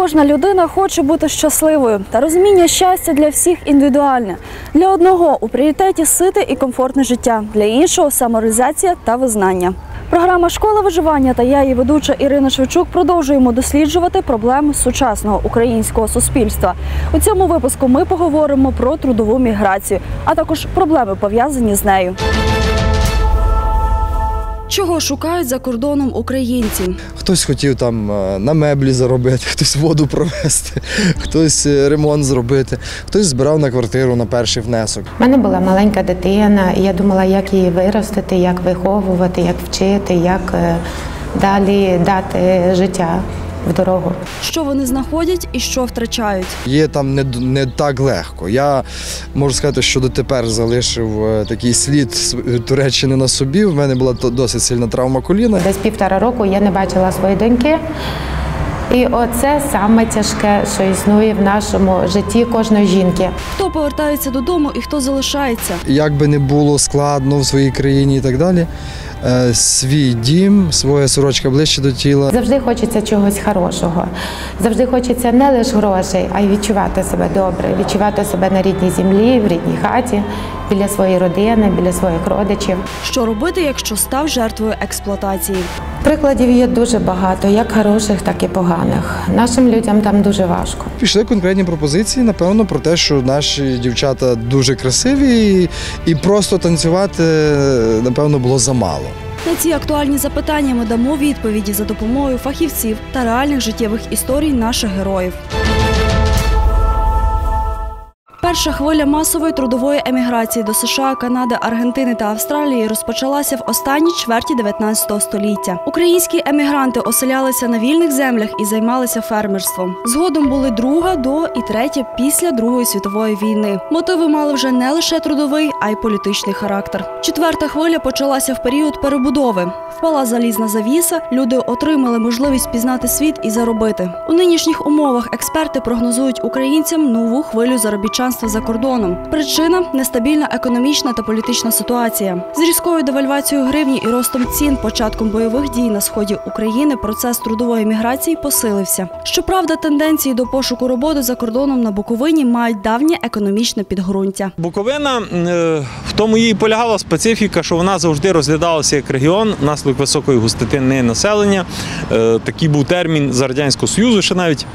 Кожна людина хоче бути щасливою, та розуміння щастя для всіх індивідуальне. Для одного у пріоритеті сите і комфортне життя, для іншого самореалізація та визнання. Програма Школа виживання та я, її ведуча Ірина Шевчук, продовжуємо досліджувати проблеми сучасного українського суспільства. У цьому випуску ми поговоримо про трудову міграцію, а також проблеми пов'язані з нею. Чого шукають за кордоном українці? Хтось хотів там е, на меблі заробити, хтось воду провести, хтось е, ремонт зробити, хтось збирав на квартиру на перший внесок. У мене була маленька дитина, і я думала, як її виростити, як виховувати, як вчити, як е, далі дати життя в дорогу. Що вони знаходять і що втрачають? Є там не, не так легко. Я можу сказати, що дотепер залишив е, такий слід Туреччини на собі. В мене була то- досить сильна травма коліна. Десь півтора року я не бачила своєї доньки. І оце саме тяжке, що існує в нашому житті кожної жінки. Хто повертається додому і хто залишається? Як би не було складно в своїй країні і так далі. Е, Свій дім, своя сорочка ближче до тіла. Завжди хочеться чогось хорошого. Завжди хочеться не лише грошей, а й відчувати себе добре, відчувати себе на рідній землі, в рідній хаті, біля своєї родини, біля своїх родичів. Що робити, якщо став жертвою експлуатації? Прикладів є дуже багато, як хороших, так і поганих. Нашим людям там дуже важко. Пішли конкретні пропозиції, напевно, про те, що наші дівчата дуже красиві, і, просто танцювати, напевно, було замало. На ці актуальні запитання ми дамо відповіді за допомогою фахівців та реальних життєвих історій наших героїв. Перша хвиля масової трудової еміграції до США, Канади, Аргентини та Австралії розпочалася в останній чверті 19 століття. Українські емігранти оселялися на вільних землях і займалися фермерством. Згодом були друга до і третя після Другої світової війни. Мотиви мали вже не лише трудовий, а й політичний характер. Четверта хвиля почалася в період перебудови. Впала залізна завіса, люди отримали можливість пізнати світ і заробити. У нинішніх умовах експерти прогнозують українцям нову хвилю заробітчанства за кордоном. Причина нестабільна економічна та політична ситуація. З різкою девальвацією гривні і ростом цін, початком бойових дій на сході України процес трудової міграції посилився. Щоправда, тенденції до пошуку роботи за кордоном на Буковині мають давнє економічне підґрунтя. Буковина е, в тому її полягала специфіка, що вона завжди розглядалася як регіон внаслідок високої густотини населення. Е, Такий був термін з Радянського Союзу, ще навіть.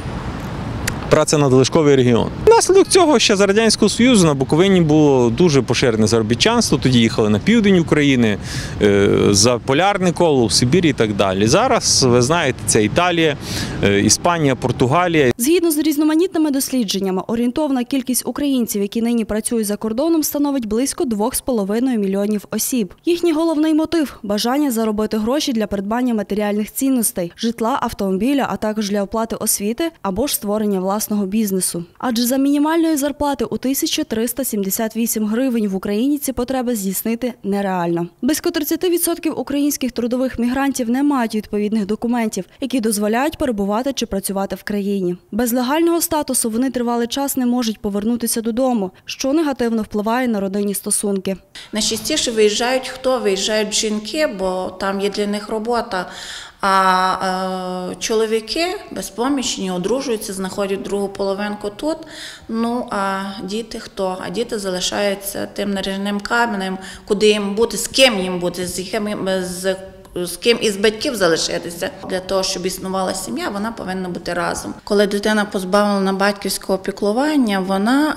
Праценадлишковий регіон. Внаслідок цього ще з Радянського Союзу на Буковині було дуже поширене заробітчанство. Тоді їхали на південь України, е, за полярне коло, в Сибір і так далі. Зараз, ви знаєте, це Італія, е, Іспанія, Португалія. Згідно з різноманітними дослідженнями, орієнтовна кількість українців, які нині працюють за кордоном, становить близько 2,5 мільйонів осіб. Їхній головний мотив бажання заробити гроші для придбання матеріальних цінностей, житла, автомобіля, а також для оплати освіти або ж створення власного бізнесу. Адже за мінімальної зарплати у 1378 гривень в Україні ці потреби здійснити нереально. Близько 30% українських трудових мігрантів не мають відповідних документів, які дозволяють перебувати чи працювати в країні. Без легального статусу вони тривалий час не можуть повернутися додому, що негативно впливає на родинні стосунки. Найчастіше виїжджають хто? Виїжджають жінки, бо там є для них робота. А е, чоловіки безпомічні, одружуються, знаходять другу половинку тут. Ну а діти хто? А діти залишаються тим наріжним каменем, куди їм бути, з ким їм бути, з яким з. З ким із батьків залишитися для того, щоб існувала сім'я, вона повинна бути разом. Коли дитина позбавлена батьківського піклування, вона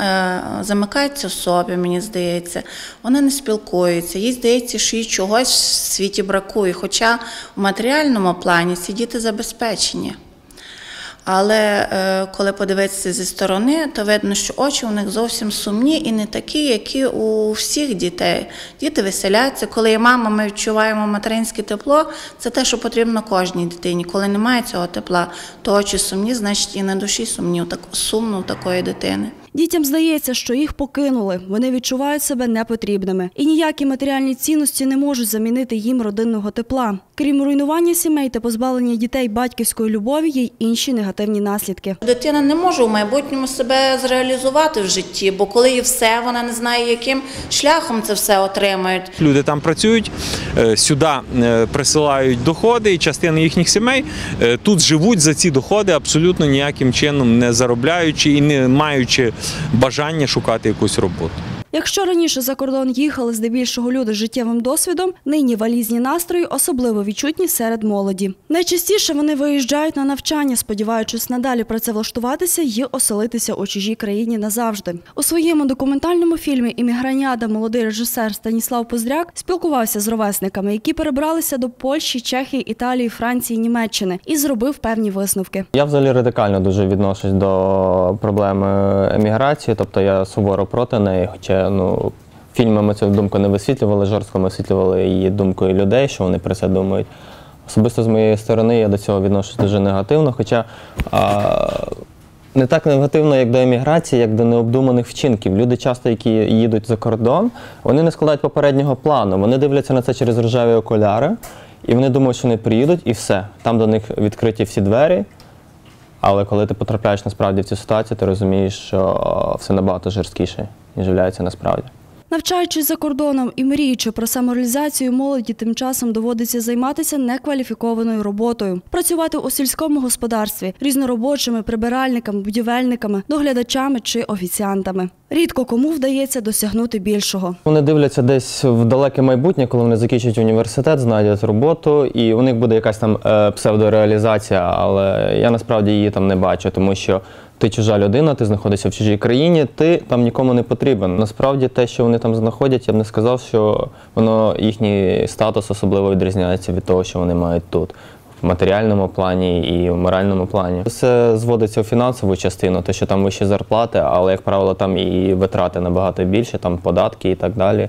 е, замикається в собі, мені здається, вона не спілкується. Їй здається, що їй чогось в світі бракує. Хоча в матеріальному плані ці діти забезпечені. Але е, коли подивитися зі сторони, то видно, що очі у них зовсім сумні і не такі, які у всіх дітей. Діти веселяться. Коли є мама, ми відчуваємо материнське тепло. Це те, що потрібно кожній дитині. Коли немає цього тепла, то очі сумні, значить і на душі сумні, сумно у такої дитини. Дітям здається, що їх покинули. Вони відчувають себе непотрібними, і ніякі матеріальні цінності не можуть замінити їм родинного тепла. Крім руйнування сімей та позбавлення дітей батьківської любові, є й інші негативні наслідки. Дитина не може в майбутньому себе зреалізувати в житті, бо коли і все, вона не знає, яким шляхом це все отримають. Люди там працюють, е, сюди е, присилають доходи, і частина їхніх сімей е, тут живуть за ці доходи, абсолютно ніяким чином не заробляючи і не маючи бажання шукати якусь роботу. Якщо раніше за кордон їхали здебільшого люди з життєвим досвідом, нині валізні настрої особливо відчутні серед молоді. Найчастіше вони виїжджають на навчання, сподіваючись надалі працевлаштуватися і оселитися у чужій країні назавжди. У своєму документальному фільмі Імміграніада молодий режисер Станіслав Поздряк спілкувався з ровесниками, які перебралися до Польщі, Чехії, Італії, Франції, Німеччини, і зробив певні висновки. Я взагалі радикально дуже відношусь до проблеми еміграції, тобто я суворо проти неї. Хоча ну, фільмами цю думку не висвітлювали, жорстко ми висвітлювали її думкою людей, що вони про це думають. Особисто з моєї сторони я до цього відношусь дуже негативно, хоча а, не так негативно, як до еміграції, як до необдуманих вчинків. Люди часто, які їдуть за кордон, вони не складають попереднього плану. Вони дивляться на це через рожеві окуляри, і вони думають, що вони приїдуть, і все. Там до них відкриті всі двері. Але коли ти потрапляєш насправді в цю ситуацію, ти розумієш, що все набагато жорсткіше, ніж являється насправді. Навчаючись за кордоном і мріючи про самореалізацію, молоді тим часом доводиться займатися некваліфікованою роботою, працювати у сільському господарстві, різноробочими, прибиральниками, будівельниками, доглядачами чи офіціантами. Рідко кому вдається досягнути більшого. Вони дивляться десь в далеке майбутнє, коли вони закінчать університет, знайдуть роботу, і у них буде якась там е, псевдореалізація, але я насправді її там не бачу, тому що ти чужа людина, ти знаходишся в чужій країні, ти там нікому не потрібен. Насправді те, що вони там знаходять, я б не сказав, що воно їхній статус особливо відрізняється від того, що вони мають тут. В матеріальному плані і в моральному плані все зводиться в фінансову частину, те, що там вищі зарплати, але як правило, там і витрати набагато більше, там податки і так далі.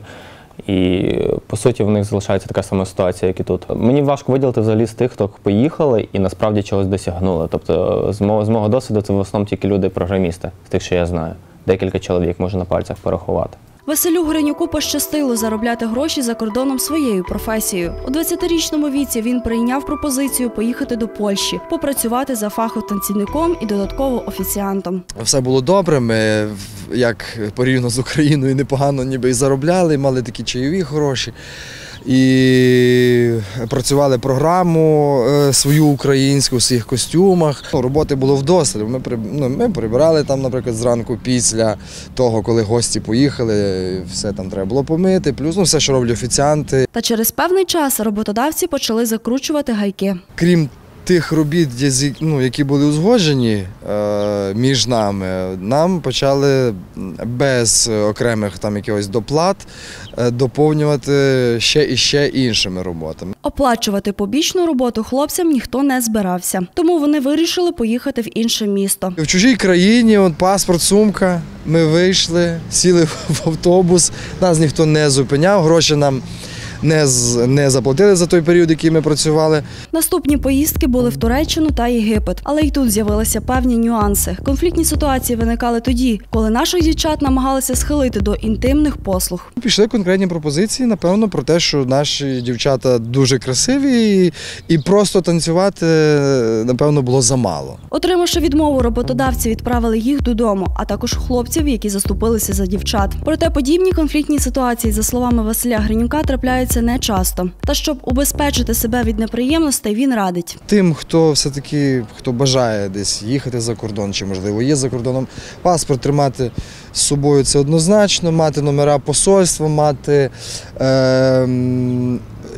І по суті в них залишається така сама ситуація, як і тут. Мені важко виділити взагалі з тих, хто поїхали і насправді чогось досягнули. Тобто, з мого, з мого досвіду, це в основному тільки люди-програмісти, з тих, що я знаю. Декілька чоловік можна на пальцях порахувати. Василю Горенюку пощастило заробляти гроші за кордоном своєю професією. У 20-річному віці він прийняв пропозицію поїхати до Польщі, попрацювати за фахом-танцівником і додатково офіціантом. Все було добре. Ми як порівняно з Україною непогано ніби і заробляли, мали такі чайові хороші. І працювали програму е, свою українську в своїх костюмах. Ну, роботи було вдосталь. Ми, ну, ми прибирали там, наприклад, зранку після того, коли гості поїхали, все там треба було помити, плюс ну, все, що роблять офіціанти. Та через певний час роботодавці почали закручувати гайки. Крім тих робіт, ну, які були узгоджені е, між нами, нам почали без окремих там якихось доплат е, доповнювати ще і ще іншими роботами. Оплачувати побічну роботу хлопцям ніхто не збирався, тому вони вирішили поїхати в інше місто. В чужій країні, от паспорт, сумка. Ми вийшли, сіли в автобус, нас ніхто не зупиняв, гроші нам не, з- не заплатили за той період, який ми працювали. Наступні поїздки були в Туреччину та Єгипет, але й тут з'явилися певні нюанси. Конфліктні ситуації виникали тоді, коли наших дівчат намагалися схилити до інтимних послуг. Пішли конкретні пропозиції, напевно, про те, що наші дівчата дуже красиві, і, і просто танцювати, напевно, було замало. Отримавши відмову, роботодавці відправили їх додому, а також хлопців, які заступилися за дівчат. Проте подібні конфліктні ситуації, за словами Василя Гринюка, трапляються не часто. Та щоб убезпечити себе від неприємностей, він радить. Тим, хто все-таки хто бажає десь їхати за кордон, чи можливо є за кордоном, паспорт тримати з собою це однозначно, мати номера посольства, мати. Е,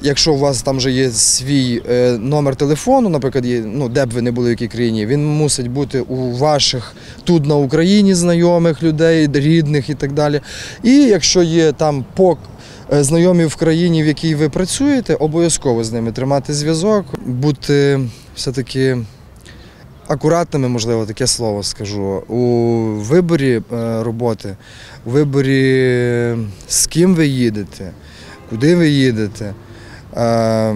Якщо у вас там вже є свій е, номер телефону, наприклад, є, ну, де б ви не були в якій країні, він мусить бути у ваших тут на Україні знайомих людей, рідних і так далі. І якщо є там по е, знайомі в країні, в якій ви працюєте, обов'язково з ними тримати зв'язок, бути все-таки акуратними, можливо, таке слово скажу, у виборі е, роботи, у виборі е, з ким ви їдете, куди ви їдете. Е,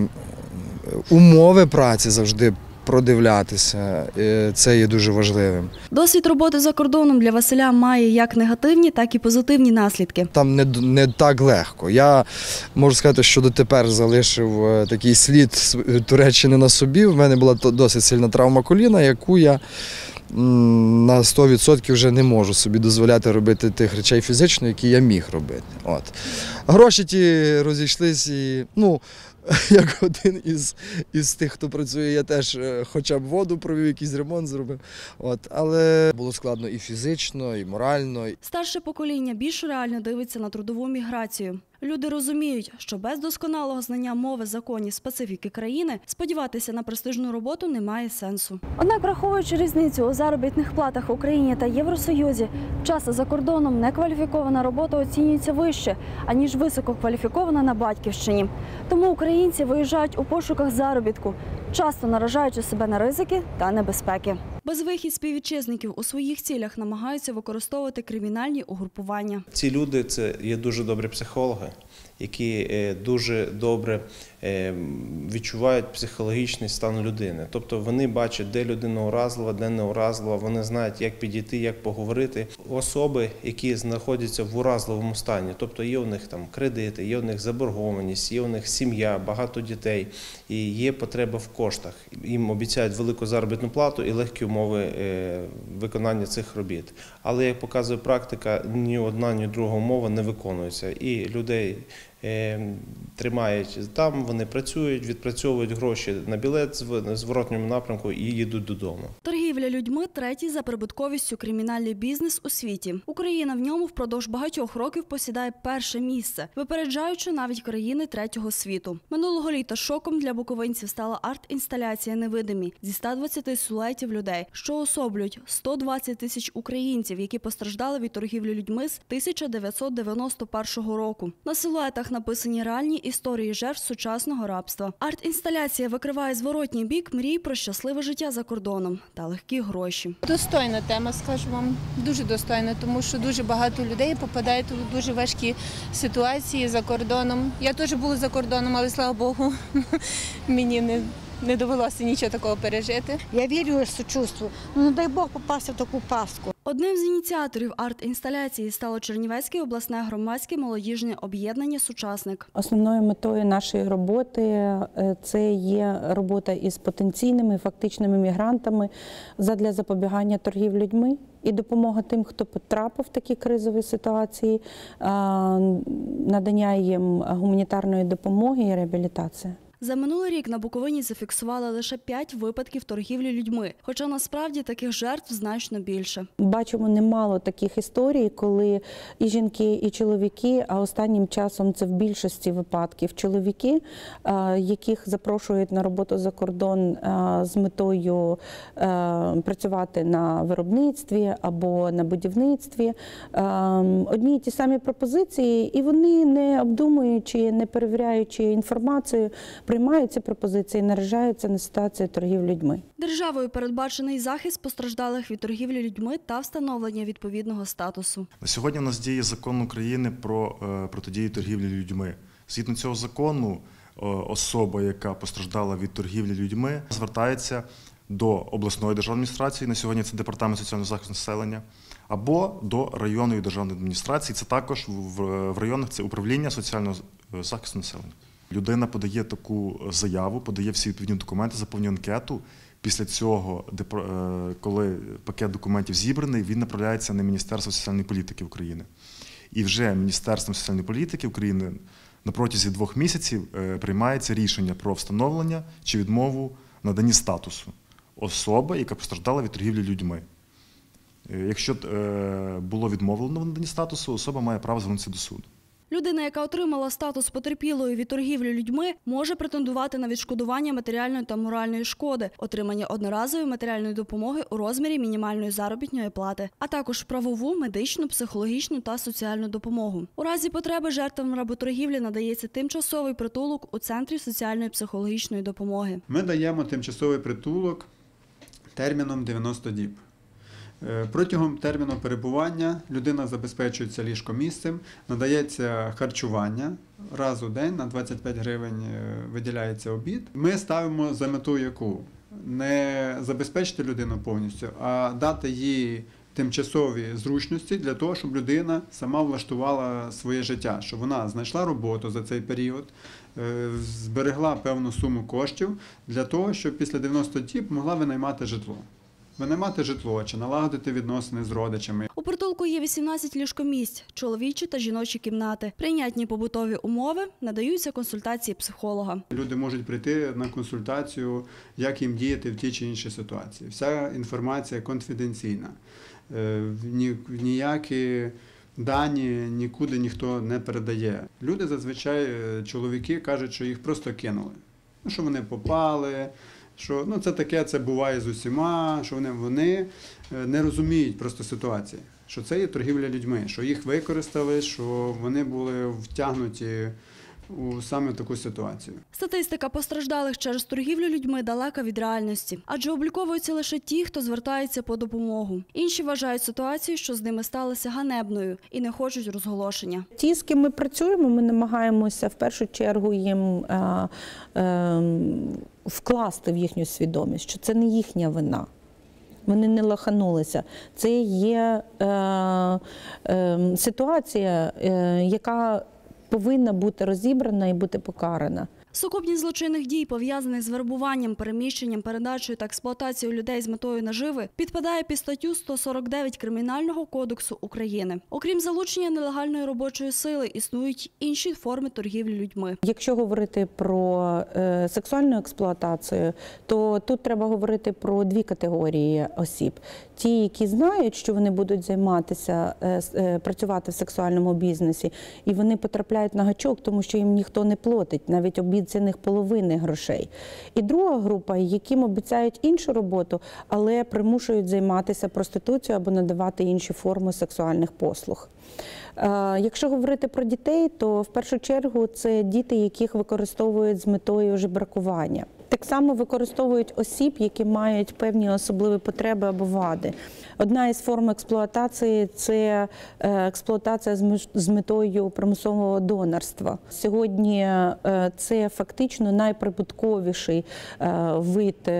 Умови праці завжди продивлятися. Це є дуже важливим. Досвід роботи за кордоном для Василя має як негативні, так і позитивні наслідки. Там не, не так легко. Я можу сказати, що дотепер залишив е, такий слід Туреччини на собі. В мене була досить сильна травма коліна, яку я на 100% вже не можу собі дозволяти робити тих речей фізично, які я міг робити. От. Гроші ті розійшлись і, ну, як один із, із тих, хто працює, я теж е, хоча б воду провів, якийсь ремонт зробив. От. Але було складно і фізично, і морально, Старше покоління більш реально дивиться на трудову міграцію. Люди розуміють, що без досконалого знання мови, законів, специфіки країни сподіватися на престижну роботу немає сенсу. Однак, враховуючи різницю у заробітних платах в Україні та Євросоюзі, часто за кордоном некваліфікована робота оцінюється вище, аніж висококваліфікована на батьківщині. Тому українці виїжджають у пошуках заробітку, часто наражаючи себе на ризики та небезпеки. Безвихідь співвітчизників у своїх цілях намагаються використовувати кримінальні угрупування. Ці люди це є дуже добрі психологи, які е, дуже добре відчувають психологічний стан людини. Тобто вони бачать, де людина уразлива, де не уразлива, вони знають, як підійти, як поговорити. Особи, які знаходяться в уразливому стані, тобто є у них там кредити, є у них заборгованість, є у них сім'я, багато дітей і є потреба в коштах. Їм обіцяють велику заробітну плату і легкі умови е, виконання цих робіт. Але як показує практика, ні одна, ні друга умова не виконується. І людей е, тримають там, вони працюють, відпрацьовують гроші на білет в зворотньому напрямку і їдуть додому. Торгівля людьми третій за прибутковістю кримінальний бізнес у світі. Україна в ньому впродовж багатьох років посідає перше місце, випереджаючи навіть країни третього світу. Минулого літа шоком для буковинців стала арт-інсталяція невидимі зі 120 силуетів людей, що особлюють 120 тисяч українців, які постраждали від торгівлі людьми з 1991 року. На силуетах написані реальні історії жертв сучасного рабства. Арт-інсталяція викриває зворотній бік мрій про щасливе життя за кордоном та легкі гроші. Достойна тема, скажу вам, дуже достойна, тому що дуже багато людей попадають у дуже важкі ситуації за кордоном. Я теж була за кордоном, але слава Богу, мені не, не довелося нічого такого пережити. Я вірю і сочувствую. Ну не дай Бог попасти в таку паску. Одним з ініціаторів арт-інсталяції стало Чернівецьке обласне громадське молодіжне об'єднання Сучасник. Основною метою нашої роботи е, це є робота із потенційними фактичними мігрантами задля запобігання торгів людьми і допомога тим, хто потрапив в такі кризові ситуації, надання їм гуманітарної допомоги і реабілітації. За минулий рік на Буковині зафіксували лише 5 випадків торгівлі людьми, хоча насправді таких жертв значно більше. Бачимо немало таких історій, коли і жінки, і чоловіки, а останнім часом це в більшості випадків чоловіки, е, яких запрошують на роботу за кордон е, з метою е, працювати на виробництві або на будівництві. Одні й ті самі пропозиції, і вони не обдумуючи, не перевіряючи інформацію, приймають ці пропозиції, і наражаються на ситуацію торгів людьми. Державою передбачений захист постраждалих від торгівлі людьми та встановлення відповідного статусу. На сьогодні у нас діє закон України про е, протидію торгівлі людьми. Згідно цього закону, е, особа, яка постраждала від торгівлі людьми, звертається до обласної державної адміністрації. На сьогодні це департамент соціального захисту населення, або до районної державної адміністрації. Це також в в районах це управління соціального е, захисту населення. Людина подає таку заяву, подає всі відповідні документи, заповнює анкету. Після цього, е, коли пакет документів зібраний, він направляється на Міністерство соціальної політики України. І вже Міністерством соціальної політики України на протязі двох місяців е, приймається рішення про встановлення чи відмову наданні статусу особи, яка постраждала від торгівлі людьми. Е, Якщо е, було відмовлено в наданні статусу, особа має право звернутися до суду. Людина, яка отримала статус потерпілої від торгівлі людьми, може претендувати на відшкодування матеріальної та моральної шкоди, отримання одноразової матеріальної допомоги у розмірі мінімальної заробітної плати, а також правову, медичну, психологічну та соціальну допомогу. У разі потреби жертвам работоргівлі надається тимчасовий притулок у центрі соціальної психологічної допомоги. Ми даємо тимчасовий притулок терміном 90 діб. Е, Протягом терміну перебування людина забезпечується ліжкомісцем, надається харчування раз у день на 25 гривень е, виділяється обід. Ми ставимо за мету яку? не забезпечити людину повністю, а дати їй тимчасові зручності для того, щоб людина сама влаштувала своє життя, щоб вона знайшла роботу за цей період, е, зберегла певну суму коштів для того, щоб після 90 діб могла винаймати житло. Винаймати житло чи налагодити відносини з родичами. У притулку є 18 ліжкомісць, чоловічі та жіночі кімнати. Прийнятні побутові умови надаються консультації психолога. Люди можуть прийти на консультацію, як їм діяти в тій чи іншій ситуації. Вся інформація конфіденційна. Е, Ніякі дані нікуди ніхто не передає. Люди зазвичай, е, чоловіки, кажуть, що їх просто кинули. Ну, що вони попали, що ну, це таке, це буває з усіма, що вони, вони е, не розуміють просто ситуації, що це є торгівля людьми, що їх використали, що вони були втягнуті у саме таку ситуацію. Статистика постраждалих через торгівлю людьми далека від реальності, адже обліковуються лише ті, хто звертається по допомогу. Інші вважають ситуацію, що з ними сталося ганебною, і не хочуть розголошення. Ті, з ким ми працюємо, ми намагаємося в першу чергу їм е, е, вкласти в їхню свідомість, що це не їхня вина. Вони не лаханулися. Це є е, е, ситуація, е, яка повинна бути розібрана і бути покарана. Сукупність злочинних дій, пов'язаних з вербуванням, переміщенням, передачею та експлуатацією людей з метою наживи, підпадає під статтю 149 Кримінального кодексу України. Окрім залучення нелегальної робочої сили, існують інші форми торгівлі людьми. Якщо говорити про е, сексуальну експлуатацію, то тут треба говорити про дві категорії осіб: ті, які знають, що вони будуть займатися е, е, працювати в сексуальному бізнесі, і вони потрапляють на гачок, тому що їм ніхто не платить, навіть обіцяних половини грошей. І друга група, яким обіцяють іншу роботу, але примушують займатися проституцією або надавати інші форми сексуальних послуг. Е, Якщо говорити про дітей, то в першу чергу це діти, яких використовують з метою жебракування. Так само використовують осіб, які мають певні особливі потреби або вади. Одна із форм експлуатації це е, експлуатація з метою примусового донорства. Сьогодні е, це фактично найприбутковіший е, вид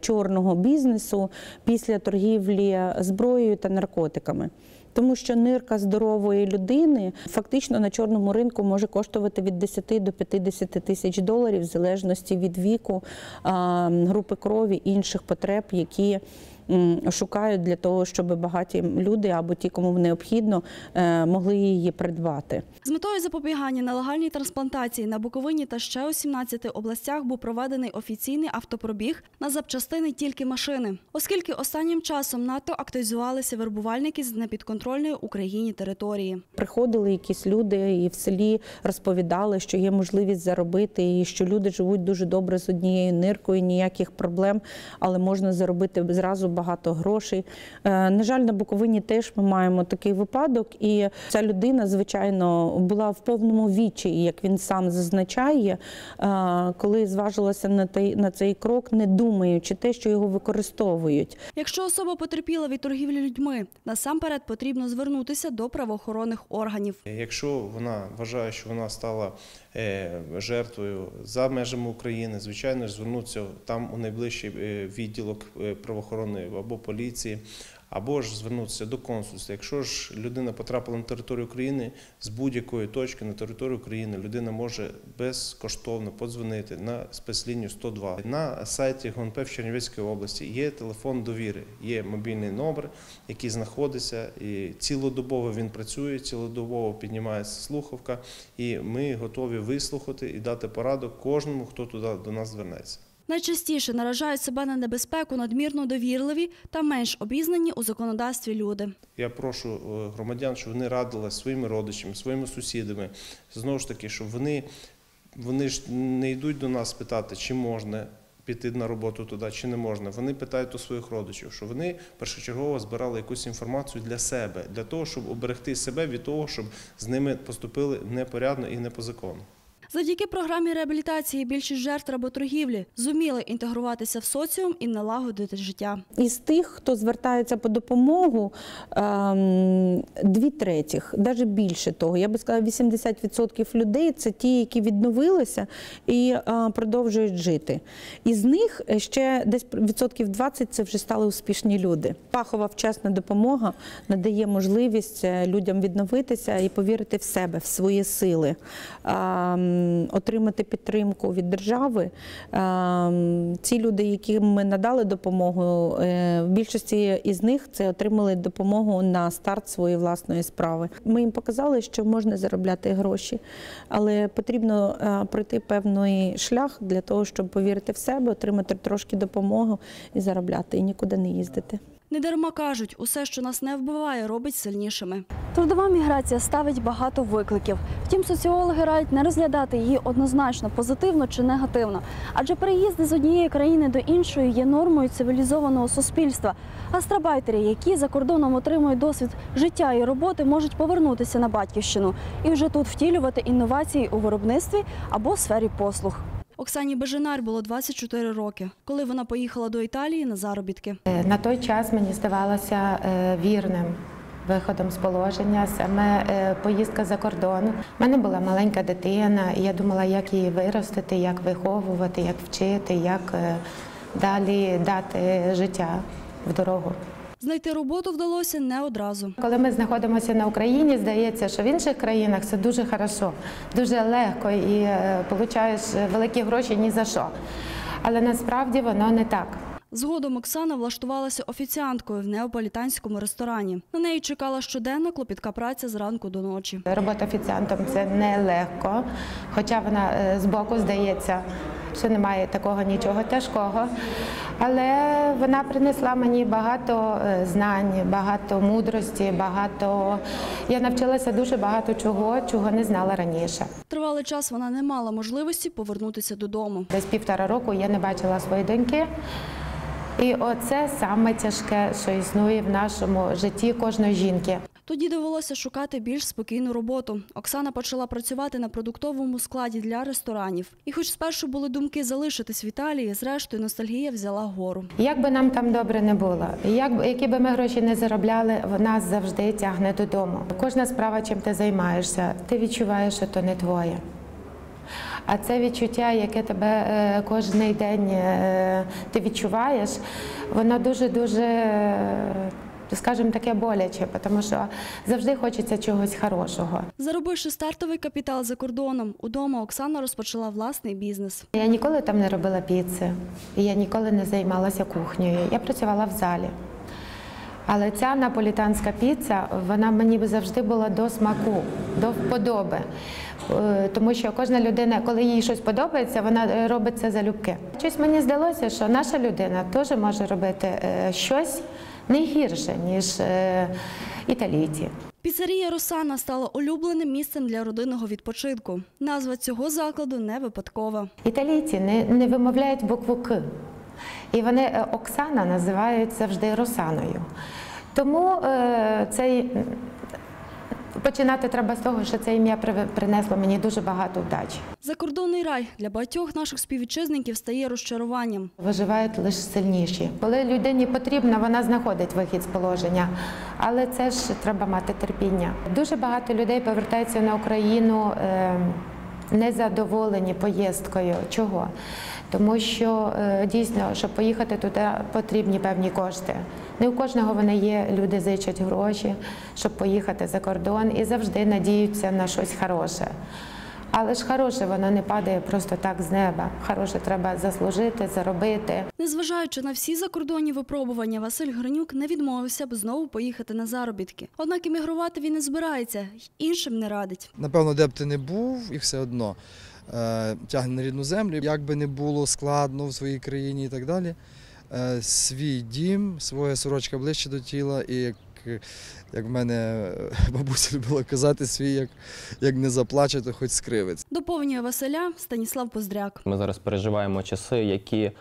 чорного бізнесу після торгівлі зброєю та наркотиками. Тому що нирка здорової людини фактично на чорному ринку може коштувати від 10 до 50 тисяч доларів в залежності від віку, групи крові інших потреб, які шукають для того, щоб багаті люди або ті, кому необхідно, е, могли її придбати. З метою запобігання нелегальній трансплантації на Буковині та ще у 17 областях був проведений офіційний автопробіг на запчастини тільки машини, оскільки останнім часом НАТО активізувалися вербувальники з непідконтрольної Україні території. Приходили якісь люди і в селі розповідали, що є можливість заробити, і що люди живуть дуже добре з однією ниркою, ніяких проблем, але можна заробити зразу багато грошей. Е, На жаль, на Буковині теж ми маємо такий випадок, і ця людина, звичайно, була в повному відчаї, як він сам зазначає, е, коли зважилася на той- на цей крок, не думаючи те, що його використовують. Якщо особа потерпіла від торгівлі людьми, насамперед потрібно звернутися до правоохоронних органів. Якщо вона вважає, що вона стала жертвою за межами України, звичайно ж звернутися там у найближчий е, відділок е, правоохоронної або поліції, або ж звернутися до консульства. Якщо ж людина потрапила на територію України з будь-якої точки на територію України, людина може безкоштовно подзвонити на спецлінію 102. На сайті ГУНП в Чернівецькій області є телефон довіри, є мобільний номер, який знаходиться, і цілодобово він працює, цілодобово піднімається слухавка, і ми готові вислухати і дати пораду кожному, хто туди до нас звернеться. Найчастіше наражають себе на небезпеку надмірно довірливі та менш обізнані у законодавстві люди. Я прошу е, громадян, щоб вони радили своїми родичами, своїми сусідами. Знову ж таки, щоб вони, вони ж не йдуть до нас питати, чи можна піти на роботу туди, чи не можна. Вони питають у своїх родичів, що вони першочергово збирали якусь інформацію для себе, для того, щоб оберегти себе від того, щоб з ними поступили непорядно і не по закону. Завдяки програмі реабілітації більшість жертв работоргівлі зуміли інтегруватися в соціум і налагодити життя. Із тих, хто звертається по допомогу, ем, дві третіх, навіть більше того, я би сказала, 80% людей це ті, які відновилися і е, продовжують жити. Із них ще десь відсотків 20 це вже стали успішні люди. Пахова вчасна допомога надає можливість е, людям відновитися і повірити в себе, в свої сили, ем, отримати підтримку від держави. Ем, Ці люди, яким ми надали допомогу, е, в більшості із них це отримали допомогу на старт своєї власної справи. Ми їм показали, що можна заробляти гроші, але потрібно е, пройти певний шлях для того, щоб повірити в себе, отримати трошки допомогу і заробляти, і нікуди не їздити. Недарма кажуть, усе, що нас не вбиває, робить сильнішими. Трудова міграція ставить багато викликів. Втім, соціологи радять не розглядати її однозначно позитивно чи негативно, адже переїзди з однієї країни до іншої є нормою цивілізованого суспільства. Гастробайтери, які за кордоном отримують досвід життя і роботи, можуть повернутися на батьківщину і вже тут втілювати інновації у виробництві або сфері послуг. Оксані Бежинар було 24 роки, коли вона поїхала до Італії на заробітки. Е, На той час мені здавалося е, вірним виходом з положення, саме е, поїздка за кордон. У мене була маленька дитина, і я думала, як її виростити, як виховувати, як вчити, як далі дати життя в дорогу. Знайти роботу вдалося не одразу. Коли ми знаходимося на Україні, здається, що в інших країнах це дуже хорошо, дуже легко і е, получаєш великі гроші ні за що. Але насправді воно не так. Згодом Оксана влаштувалася офіціанткою в неаполітанському ресторані. На неї чекала щоденна клопітка праця з ранку до ночі. Робота офіціантом це нелегко, хоча вона е, збоку здається, що немає такого нічого тяжкого. Але вона принесла мені багато е, знань, багато мудрості, багато. Я навчилася дуже багато чого, чого не знала раніше. Тривалий час вона не мала можливості повернутися додому. Десь півтора року я не бачила своєї доньки. І оце саме тяжке, що існує в нашому житті кожної жінки. Тоді довелося шукати більш спокійну роботу. Оксана почала працювати на продуктовому складі для ресторанів. І хоч спершу були думки залишитись в Італії, зрештою ностальгія взяла гору. Як би нам там добре не було, як які би ми гроші не заробляли, нас завжди тягне додому. Кожна справа, чим ти займаєшся, ти відчуваєш, що то не твоє. А це відчуття, яке тебе е, кожен день е, ти відчуваєш, воно дуже-дуже, е, скажімо, таке боляче, тому що завжди хочеться чогось хорошого. Заробивши стартовий капітал за кордоном, удома Оксана розпочала власний бізнес. Я ніколи там не робила піци, я ніколи не займалася кухнею. Я працювала в залі. Але ця наполітанська піца, вона мені завжди була до смаку, до вподоби. Е, Тому що кожна людина, коли їй щось подобається, вона е, робить це залюбки. Щось мені здалося, що наша людина теж може робити е, щось не гірше, ніж е, італійці. Піцерія Росана стала улюбленим місцем для родинного відпочинку. Назва цього закладу не випадкова. Італійці не, не вимовляють букву К. І вони е, Оксана називають завжди Росаною. Тому е, цей, починати треба з того, що це ім'я при- принесло мені дуже багато вдачі. Закордонний рай для багатьох наших співвітчизників стає розчаруванням. Виживають лише сильніші. Коли людині потрібно, вона знаходить вихід з положення. Але це ж треба мати терпіння. Дуже багато людей повертаються на Україну. Е, Незадоволені поїздкою. Чого? Тому що е, дійсно, щоб поїхати туди, потрібні певні кошти. Не у кожного вони є, люди зичать гроші, щоб поїхати за кордон і завжди надіються на щось хороше. Але ж хороше воно не падає просто так з неба. Хороше треба заслужити, заробити. Незважаючи на всі закордонні випробування, Василь Гринюк не відмовився б знову поїхати на заробітки. Однак емігрувати він не збирається, й іншим не радить. Напевно, де б ти не був, і все одно е, тягне на рідну землю. Як би не було складно в своїй країні і так далі. Е, свій дім, своя сорочка ближче до тіла, і як, як в мене е, бабуся любила казати, свій як, як не заплаче, то хоч скривиться. Доповнює Василя Станіслав Поздряк. Ми зараз переживаємо часи, які е,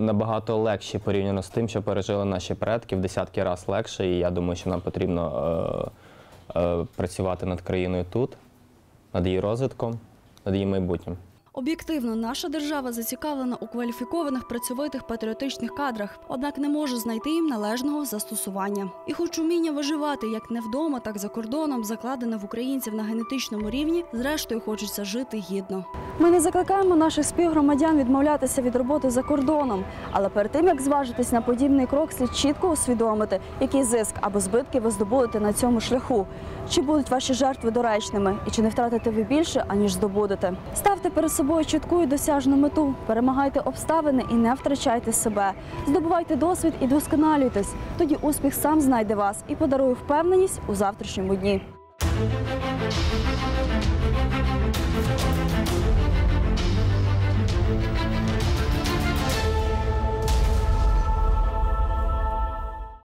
набагато легші порівняно з тим, що пережили наші предки в десятки разів легше. І я думаю, що нам потрібно е, е, працювати над країною тут, над її розвитком над її майбутнім. Об'єктивно, наша держава зацікавлена у кваліфікованих працьовитих патріотичних кадрах, однак не може знайти їм належного застосування. І хоч уміння виживати як не вдома, так за кордоном, закладене в українців на генетичному рівні, зрештою хочеться жити гідно. Ми не закликаємо наших співгромадян відмовлятися від роботи за кордоном, але перед тим як зважитись на подібний крок, слід чітко усвідомити, який зиск або збитки ви здобудете на цьому шляху. Чи будуть ваші жертви доречними, і чи не втратите ви більше, аніж здобудете? Ставте перед собою чітку і досяжну мету, перемагайте обставини і не втрачайте себе. Здобувайте досвід і досконалюйтесь. Тоді успіх сам знайде вас і подарує впевненість у завтрашньому дні.